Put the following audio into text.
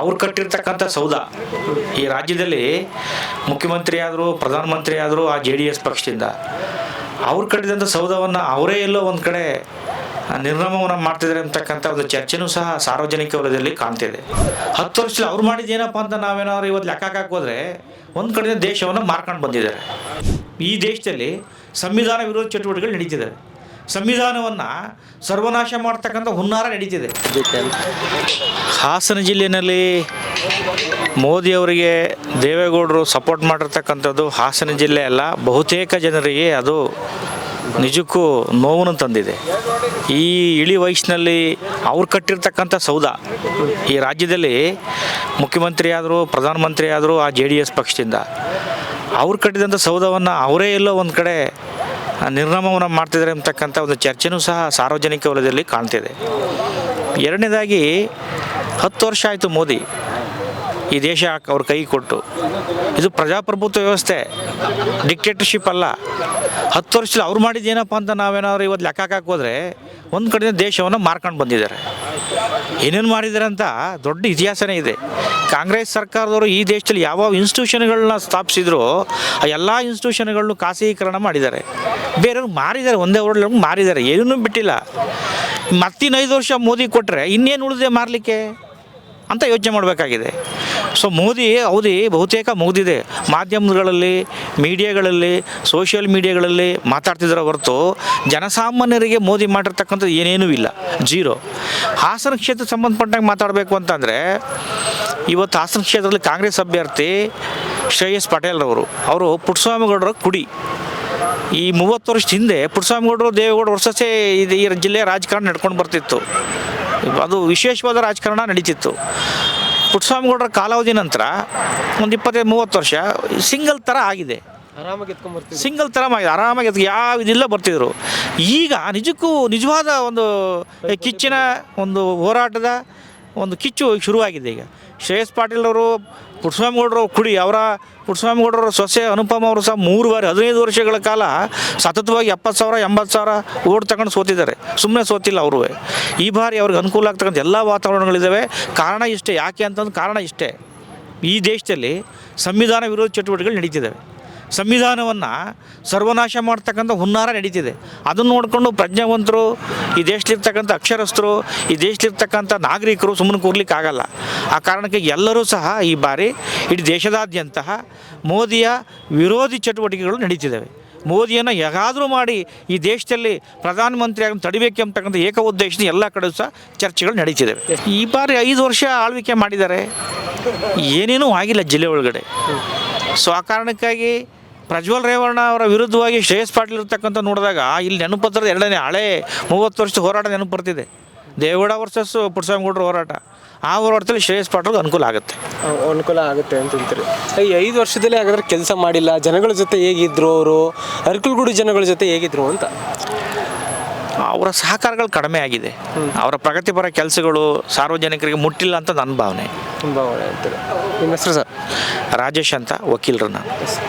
ಅವ್ರು ಕಟ್ಟಿರ್ತಕ್ಕಂಥ ಸೌಧ. ಈ ರಾಜ್ಯದಲ್ಲಿ ಮುಖ್ಯಮಂತ್ರಿ ಆದರೂ ಪ್ರಧಾನಮಂತ್ರಿ ಆದರೂ ಆ ಜೆ ಡಿ ಎಸ್ ಪಕ್ಷದಿಂದ. ಅವ್ರು ಕಟ್ಟಿದಂಥ ಸೌಧವನ್ನು ಅವರೇ ಎಲ್ಲೋ ಒಂದು ಕಡೆ ನಿರ್ನಾಮವನ್ನು ಮಾಡ್ತಿದ್ದಾರೆ ಅಂತಕ್ಕಂಥ ಒಂದು ಚರ್ಚೆನೂ ಸಹ ಸಾರ್ವಜನಿಕ ವಲಯದಲ್ಲಿ ಕಾಣ್ತಿದೆ. ಹತ್ತು ವರ್ಷದಲ್ಲಿ ಅವ್ರು ಮಾಡಿದ್ದೇನಪ್ಪ ಅಂತ ನಾವೇನಾದ್ರು ಇವತ್ತು ಲೆಕ್ಕ ಹಾಕೋದ್ರೆ ಒಂದು ಕಡೆಯಿಂದ ದೇಶವನ್ನು ಮಾರ್ಕೊಂಡು ಬಂದಿದ್ದಾರೆ. ಈ ದೇಶದಲ್ಲಿ ಸಂವಿಧಾನ ವಿರೋಧ ಚಟುವಟಿಕೆಗಳು ನಡೀತಿದ್ದಾವೆ ಸಂವಿಧಾನವನ್ನು ಸರ್ವನಾಶ ಮಾಡ್ತಕ್ಕಂಥ ಹುನ್ನಾರ ನಡೀತಿದೆ. ಹಾಸನ ಜಿಲ್ಲೆಯಲ್ಲಿ ಮೋದಿಯವರಿಗೆ ದೇವೇಗೌಡರು ಸಪೋರ್ಟ್ ಮಾಡಿರ್ತಕ್ಕಂಥದ್ದು ಹಾಸನ ಜಿಲ್ಲೆ ಅಲ್ಲ, ಬಹುತೇಕ ಜನರಿಗೆ ಅದು ನಿಜಕ್ಕೂ ನೋವನ್ನು ತಂದಿದೆ. ಈ ಇಳಿ ವಯಸ್ಸಿನಲ್ಲಿ ಅವ್ರು ಕಟ್ಟಿರ್ತಕ್ಕಂಥ ಸೌಧ, ಈ ರಾಜ್ಯದಲ್ಲಿ ಮುಖ್ಯಮಂತ್ರಿ ಆದರೂ ಪ್ರಧಾನಮಂತ್ರಿ ಆದರೂ ಆ ಜೆ ಡಿ ಎಸ್ ಪಕ್ಷದಿಂದ, ಅವ್ರು ಕಟ್ಟಿದಂಥ ಸೌಧವನ್ನು ಅವರೇ ಎಲ್ಲೋ ಒಂದು ಕಡೆ ನಿರ್ನಾಮವನ್ನು ಮಾಡ್ತಿದ್ದಾರೆ ಅಂತಕ್ಕಂಥ ಒಂದು ಚರ್ಚೆನೂ ಸಹ ಸಾರ್ವಜನಿಕ ವಲಯದಲ್ಲಿ ಕಾಣ್ತಿದೆ. ಎರಡನೇದಾಗಿ, ಹತ್ತು ವರ್ಷ ಆಯಿತು ಮೋದಿ ಈ ದೇಶ ಅವ್ರ ಕೈ ಕೊಟ್ಟು. ಇದು ಪ್ರಜಾಪ್ರಭುತ್ವ ವ್ಯವಸ್ಥೆ ಡಿಕ್ಟೇಟರ್ಶಿಪ್ ಅಲ್ಲ. ಹತ್ತು ವರ್ಷದಲ್ಲಿ ಅವ್ರು ಮಾಡಿದ್ದೇನಪ್ಪ ಅಂತ ನಾವೇನಾದ್ರು ಇವತ್ತು ಲೆಕ್ಕ ಹಾಕಕ್ಕೆ ಹೋದರೆ, ಒಂದು ಕಡೆಯಿಂದ ದೇಶವನ್ನು ಮಾರ್ಕೊಂಡು ಬಂದಿದ್ದಾರೆ. ಏನೇನು ಮಾಡಿದ್ದಾರೆ ಅಂತ ದೊಡ್ಡ ಇತಿಹಾಸನೇ ಇದೆ. ಕಾಂಗ್ರೆಸ್ ಸರ್ಕಾರದವರು ಈ ದೇಶದಲ್ಲಿ ಯಾವ ಇನ್ಸ್ಟಿಟ್ಯೂಷನ್ಗಳನ್ನ ಸ್ಥಾಪಿಸಿದ್ರು ಆ ಎಲ್ಲ ಇನ್ಸ್ಟಿಟ್ಯೂಷನ್ಗಳನ್ನು ಖಾಸಗೀಕರಣ ಮಾಡಿದ್ದಾರೆ. ಬೇರೆಯವ್ರು ಮಾರಿದ್ದಾರೆ, ಒಂದೇ ಊರಲ್ಲಿ ಮಾರಿದ್ದಾರೆ, ಏನೂ ಬಿಟ್ಟಿಲ್ಲ. ಮತ್ತಿನ್ನೈದು ವರ್ಷ ಮೋದಿ ಕೊಟ್ಟರೆ ಇನ್ನೇನು ಉಳಿದೆ ಮಾರಲಿಕ್ಕೆ ಅಂತ ಯೋಚನೆ ಮಾಡಬೇಕಾಗಿದೆ. ಸೊ ಮೋದಿ ಅವಧಿ ಬಹುತೇಕ ಮುಗಿದಿದೆ. ಮಾಧ್ಯಮಗಳಲ್ಲಿ, ಮೀಡಿಯಾಗಳಲ್ಲಿ ಸೋಷಿಯಲ್ ಮೀಡಿಯಾಗಳಲ್ಲಿ ಮಾತಾಡ್ತಿದ್ದಾರೆ ಹೊರತು ಜನಸಾಮಾನ್ಯರಿಗೆ ಮೋದಿ ಮಾಡಿರ್ತಕ್ಕಂಥದ್ದು ಏನೇನೂ ಇಲ್ಲ. ಜೀರೋ ಹಾಸನ ಕ್ಷೇತ್ರ ಸಂಬಂಧಪಟ್ಟಂಗೆ ಮಾತಾಡಬೇಕು ಅಂತಂದರೆ, ಇವತ್ತು ಹಾಸನ ಕ್ಷೇತ್ರದಲ್ಲಿ ಕಾಂಗ್ರೆಸ್ ಅಭ್ಯರ್ಥಿ ಶ್ರೇಯಸ್ ಪಟೇಲ್ರವರು ಅವರು ಪುಟ್ಟಸ್ವಾಮಿಗೌಡರ ಕುಡಿ. ಈ ಮೂವತ್ತು ವರ್ಷದ ಹಿಂದೆ ಪುಟ್ಟಸ್ವಾಮಿಗೌಡರು ದೇವೇಗೌಡ ವರ್ಷಸೇ ಇದು ಈ ಜಿಲ್ಲೆಯ ರಾಜಕಾರಣ ನಡ್ಕೊಂಡು ಬರ್ತಿತ್ತು. ಅದು ವಿಶೇಷವಾದ ರಾಜಕಾರಣ ನಡೀತಿತ್ತು. ಪುಟ್ಟಸ್ವಾಮಿಗೌಡರ ಕಾಲಾವಧಿ ನಂತರ ಒಂದು ಇಪ್ಪತ್ತೈದು ಮೂವತ್ತು ವರ್ಷ ಸಿಂಗಲ್ ಥರ ಆಗಿದೆ. ಆರಾಮಾಗಿ ಎತ್ಕೊಂಡ್ಬರ್ತೀವಿ ಸಿಂಗಲ್ ಥರ ಆಗಿದೆ. ಆರಾಮಾಗಿ ಅದಕ್ಕೆ ಯಾವ ಇದಿಲ್ಲ ಬರ್ತಿದ್ರು. ಈಗ ನಿಜಕ್ಕೂ ನಿಜವಾದ ಒಂದು ಕಿಚ್ಚಿನ ಒಂದು ಹೋರಾಟದ ಒಂದು ಕಿಚ್ಚು ಶುರುವಾಗಿದೆ ಈಗ. ಶ್ರೇಯಸ್ ಪಾಟೀಲ್ ಅವರು ಪುಟ್ಟಸ್ವಾಮಿಗೌಡರು ಕುಡಿ, ಅವರ ಪುಟ್ಟಸ್ವಾಮಿಗೌಡರ ಸೊಸೆ ಅನುಪಮ ಅವರು ಸಹ ಮೂರು ಬಾರಿ ಹದಿನೈದು ವರ್ಷಗಳ ಕಾಲ ಸತತವಾಗಿ ಎಪ್ಪತ್ತು ಸಾವಿರ, ಎಂಬತ್ತು ಸಾವಿರ ಓಟ್ ತಗೊಂಡು ಸೋತಿದ್ದಾರೆ. ಸುಮ್ಮನೆ ಸೋತಿಲ್ಲ ಅವರು. ಈ ಬಾರಿ ಅವ್ರಿಗೆ ಅನುಕೂಲ ಆಗ್ತಕ್ಕಂಥ ಎಲ್ಲ ವಾತಾವರಣಗಳಿದ್ದಾವೆ ಕಾರಣ ಇಷ್ಟೇ. ಯಾಕೆ ಅಂತಂದು ಕಾರಣ ಇಷ್ಟೇ. ಈ ದೇಶದಲ್ಲಿ ಸಂವಿಧಾನ ವಿರೋಧ ಚಟುವಟಿಕೆಗಳು ನಡೀತಿದ್ದಾವೆ ಸಂವಿಧಾನವನ್ನು ಸರ್ವನಾಶ ಮಾಡ್ತಕ್ಕಂಥ ಹುನ್ನಾರ ನಡೀತಿದೆ. ಅದನ್ನು ನೋಡಿಕೊಂಡು ಪ್ರಜ್ಞಾವಂತರು, ಈ ದೇಶದಲ್ಲಿರ್ತಕ್ಕಂಥ ಅಕ್ಷರಸ್ಥರು, ಈ ದೇಶದಲ್ಲಿರ್ತಕ್ಕಂಥ ನಾಗರಿಕರು ಸುಮ್ಮನೆ ಕೂರ್ಲಿಕ್ಕೆ ಆಗಲ್ಲ ಆ ಕಾರಣಕ್ಕೆ ಎಲ್ಲರೂ ಸಹ ಈ ಬಾರಿ ಇಡೀ ದೇಶದಾದ್ಯಂತ ಮೋದಿಯ ವಿರೋಧಿ ಚಟುವಟಿಕೆಗಳು ನಡೀತಿದ್ದಾವೆ ಮೋದಿಯನ್ನು ಹೇಗಾದರೂ ಮಾಡಿ ಈ ದೇಶದಲ್ಲಿ ಪ್ರಧಾನಮಂತ್ರಿಯಾಗಿ ತಡಿಬೇಕೆಂಬತಕ್ಕಂಥ ಏಕ ಉದ್ದೇಶದ ಎಲ್ಲ ಕಡೆ ಸಹ ಚರ್ಚೆಗಳು ನಡೀತಿದ್ದಾವೆ ಈ ಬಾರಿ ಐದು ವರ್ಷ ಆಳ್ವಿಕೆ ಮಾಡಿದ್ದಾರೆ. ಏನೇನೂ ಆಗಿಲ್ಲ ಜಿಲ್ಲೆ ಒಳಗಡೆ. ಸೊ ಆ ಕಾರಣಕ್ಕಾಗಿ ಪ್ರಜ್ವಲ್ ರೇವಣ್ಣ ಅವರ ವಿರುದ್ಧವಾಗಿ ಶ್ರೇಯಸ್ ಪಾಟೀಲ್ ಇರ್ತಕ್ಕಂಥ ನೋಡಿದಾಗ ಇಲ್ಲಿ ನೆನಪತ್ರದ ಎರಡನೇ ಹಳೆ ಮೂವತ್ತು ವರ್ಷದ ಹೋರಾಟ ನೆನಪು ಬರ್ತಿದೆ. ದೇವೇಗೌಡ ವರ್ಸಸ್ ಪುಟ್ಟಸ್ವಾಮಿಗೌಡರ ಹೋರಾಟ. ಆ ಹೋರಾಟದಲ್ಲಿ ಶ್ರೇಯಸ್ ಪಾಟೀಲ್ಗೆ ಅನುಕೂಲ ಆಗುತ್ತೆ. ಅನುಕೂಲ ಆಗುತ್ತೆ ಅಂತ ಹೇಳ್ತೀರಿ ಈ ಐದು ವರ್ಷದಲ್ಲಿ ಹಾಗಾದ್ರೆ ಕೆಲಸ ಮಾಡಿಲ್ಲ ಜನಗಳ ಜೊತೆ ಹೇಗಿದ್ರು ಅವರು? ಅರ್ಕಲ್ಗೂಡು ಜನಗಳ ಜೊತೆ ಹೇಗಿದ್ರು ಅಂತ? ಅವರ ಸಹಕಾರಗಳು ಕಡಿಮೆ ಆಗಿದೆ. ಅವರ ಪ್ರಗತಿಪರ ಕೆಲಸಗಳು ಸಾರ್ವಜನಿಕರಿಗೆ ಮುಟ್ಟಿಲ್ಲ ಅಂತ ನನ್ನ ಭಾವನೆ. ಅಂತಾರೆ. ನಿಮ್ಮ ಹೆಸರು ಸರ್? ರಾಜೇಶ್ ಅಂತ ವಕೀಲರು ನಾನು